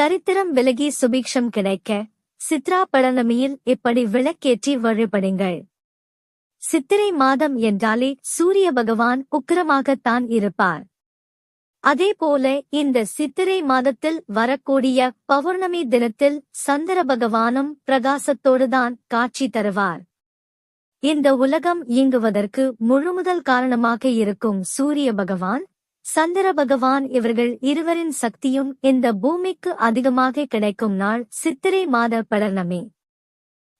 தரித்திரம் விலகி சுபிக்ஷம் கிடைக்க சித்ரா பழனமியில் இப்படி விளக்கேற்றி வழிபடுங்கள். சித்திரை மாதம் என்றாலே சூரிய பகவான் உக்கிரமாகத்தான் இருப்பார். அதேபோல இந்த சித்திரை மாதத்தில் வரக்கூடிய பௌர்ணமி தினத்தில் சந்திர பகவானும் பிரகாசத்தோடுதான் காட்சி தருவார். இந்த உலகம் இயங்குவதற்கு முழுமுதல் காரணமாக இருக்கும் சூரிய பகவான் சந்திர பகவான் இவர்கள் இருவரின் சக்தியும் இந்த பூமிக்கு அதிகமாக கிடைக்கும் நாள் சித்திரை மாத பௌர்ணமி.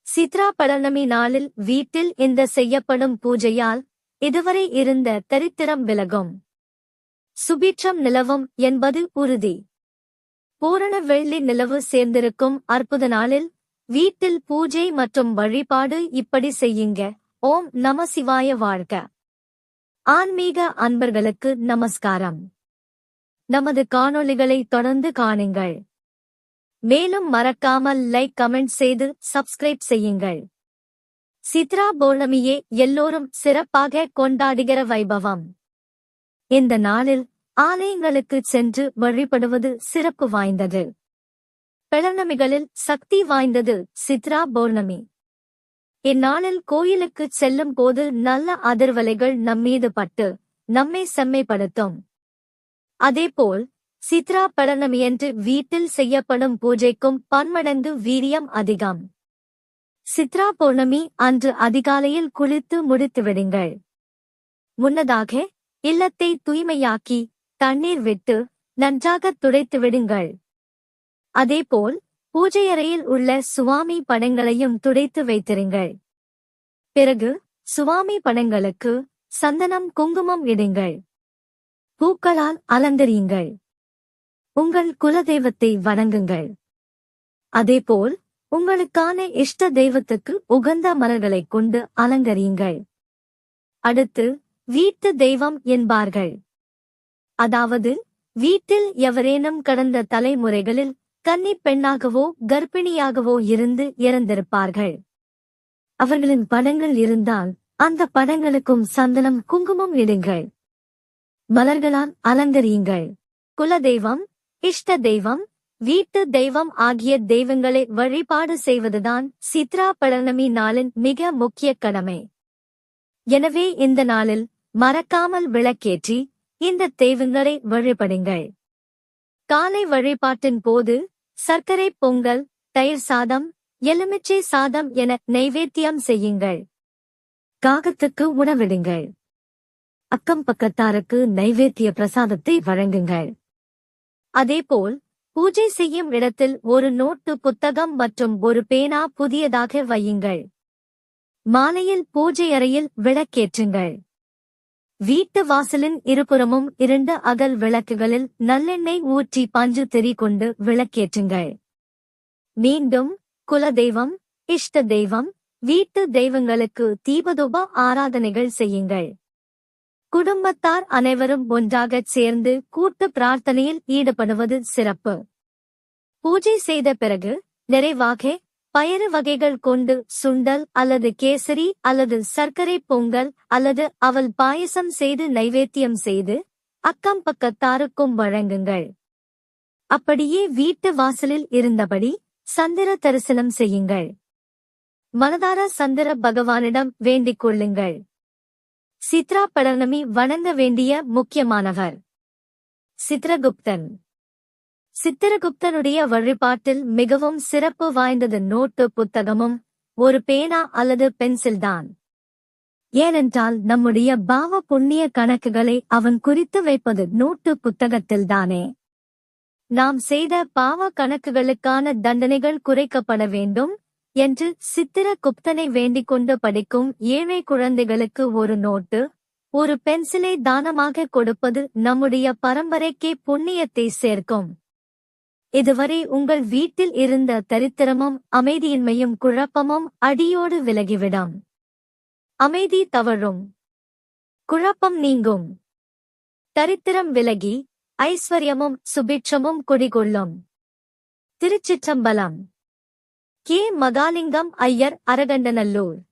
சித்ரா பௌர்ணமி நாளில் வீட்டில் இந்த செய்யப்படும் பூஜையால் இதுவரை இருந்த தரித்திரம் விலகும். சுபீட்சம் நிலவும் என்பது உறுதி. பூரண வெள்ளி நிலவு சேர்ந்திருக்கும் அற்புத நாளில் வீட்டில் பூஜை மற்றும் வழிபாடு இப்படி செய்யுங்க. ஓம் நம சிவாய வாழ்க. ஆன்மீக அன்பர்களுக்கு நமஸ்காரம். நமது காணொளிகளை தொடர்ந்து காணுங்கள். மேலும் மறக்காமல் லைக் கமெண்ட் செய்து சப்ஸ்கிரைப் செய்யுங்கள். சித்ரா பௌர்ணமியே எல்லோரும் சிறப்பாக கொண்டாடுகிற வைபவம். இந்த நாளில் ஆலயங்களுக்கு சென்று வழிபடுவது சிறப்பு வாய்ந்தது. பௌர்ணமிகளில் சக்தி வாய்ந்தது சித்ரா பௌர்ணமி. இந்நாளில் கோயிலுக்குச் செல்லும் போது நல்ல அதிர்வலைகள் நம்மீது பட்டு நம்மை செம்மைப்படுத்தும். அதேபோல் சித்ரா பௌர்ணமியன்று வீட்டில் செய்யப்படும் பூஜைக்கும் பன்மடங்கு வீரியம் அதிகம். சித்ரா பௌர்ணமி அன்று அதிகாலையில் குளித்து முடித்து விடுங்கள். முன்னதாக இல்லத்தை தூய்மையாக்கி தண்ணீர் விட்டு நன்றாக துடைத்து விடுங்கள். அதேபோல் பூஜையறையில் உள்ள சுவாமி படங்களையும் துடைத்து வைத்திருங்கள். பிறகு சுவாமி படங்களுக்கு சந்தனம் குங்குமம் இடுங்கள். பூக்களால் அலங்கரியுங்கள். உங்கள் குலதெய்வத்தை வணங்குங்கள். அதேபோல் உங்களுக்கான இஷ்ட தெய்வத்துக்கு உகந்த மலர்களைக் கொண்டு அலங்கரியுங்கள். அடுத்து வீட்டு தெய்வம் என்பார்கள். அதாவது வீட்டில் எவரேனும் கடந்த தலைமுறைகளில் கன்னிப் பெண்ணாகவோ கர்ப்பிணியாகவோ இருந்து இறந்திருப்பார்கள். அவர்களின் படங்கள் இருந்தால் அந்த படங்களுக்கும் சந்தனம் குங்குமம் இடுங்கள். மலர்களால் அலங்கரியுங்கள். குலதெய்வம் இஷ்ட தெய்வம் வீட்டு தெய்வம் ஆகிய தெய்வங்களை வழிபாடு செய்வதுதான் சித்ரா பௌர்ணமி நாளின் மிக முக்கிய கடமை. எனவே இந்த நாளில் மறக்காமல் விளக்கேற்றி இந்த தெய்வங்களை வழிபடுங்கள். காலை வழிபாட்டின் போது சர்க்கரை பொங்கல் தயிர் சாதம் எலுமிச்சை சாதம் என நைவேத்தியம் செய்யுங்கள். காகத்துக்கு உணவிடுங்கள். அக்கம் பக்கத்தாருக்கு நைவேத்திய பிரசாதத்தை வழங்குங்கள். அதேபோல் பூஜை செய்யும் இடத்தில் ஒரு நோட்டு புத்தகம் மற்றும் ஒரு பேனா புதியதாக வையுங்கள். மாலையில் பூஜை அறையில் விளக்கேற்றுங்கள். வீட்டு வாசலின் இருபுறமும் இரண்டு அகல் விளக்குகளில் நல்லெண்ணெய் ஊற்றி பஞ்சு தெறி கொண்டு விளக்கேற்றுங்கள். மீண்டும் குலதெய்வம் இஷ்ட தெய்வம் வீட்டு தெய்வங்களுக்கு தீபதூப ஆராதனைகள் செய்யுங்கள். குடும்பத்தார் அனைவரும் ஒன்றாகச் சேர்ந்து கூட்டு பிரார்த்தனையில் ஈடுபடுவது சிறப்பு. பூஜை செய்த பிறகு நிறைவாக பயறு வகைகள் கொண்டு சுண்டல் அல்லது கேசரி அல்லது சர்க்கரை பொங்கல் அல்லது அவல் பாயசம் செய்து நைவேத்தியம் செய்து அக்கம் பக்கத்தாருக்கும் வழங்குங்கள். அப்படியே வீட்டு வாசலில் இருந்தபடி சந்திர தரிசனம் செய்யுங்கள். மனதார சந்திர பகவானிடம் வேண்டிக் கொள்ளுங்கள். சித்ரா படனமி வணங்க வேண்டிய முக்கியமானவர். சித்ரகுப்தன். சித்திரகுப்தனுடைய வழிபாட்டில் மிகவும் சிறப்பு வாய்ந்தது நோட்டு புத்தகமும் ஒரு பேனா அல்லது பென்சில்தான். ஏனென்றால் நம்முடைய பாவ புண்ணிய கணக்குகளை அவன் குறித்து வைப்பது நோட்டு புத்தகத்தில்தானே. நாம் செய்த பாவ கணக்குகளுக்கான தண்டனைகள் குறைக்கப்பட வேண்டும் என்று சித்திரகுப்தனை வேண்டிக் கொண்டு படிக்கும் ஏழை குழந்தைகளுக்கு ஒரு நோட்டு ஒரு பென்சிலை தானமாக கொடுப்பது நம்முடைய பரம்பரைக்கே புண்ணியத்தை சேர்க்கும். இதுவரை உங்கள் வீட்டில் இருந்த தரித்திரமும் அமைதியின்மையும் குழப்பமும் அடியோடு விலகிவிடும். அமைதி தவழும். குழப்பம் நீங்கும். தரித்திரம் விலகி ஐஸ்வர்யமும் சுபிட்சமும் குடிகொள்ளும். திருச்சிற்றம்பலம். கே. மகாலிங்கம் ஐயர் அரகண்டநல்லூர்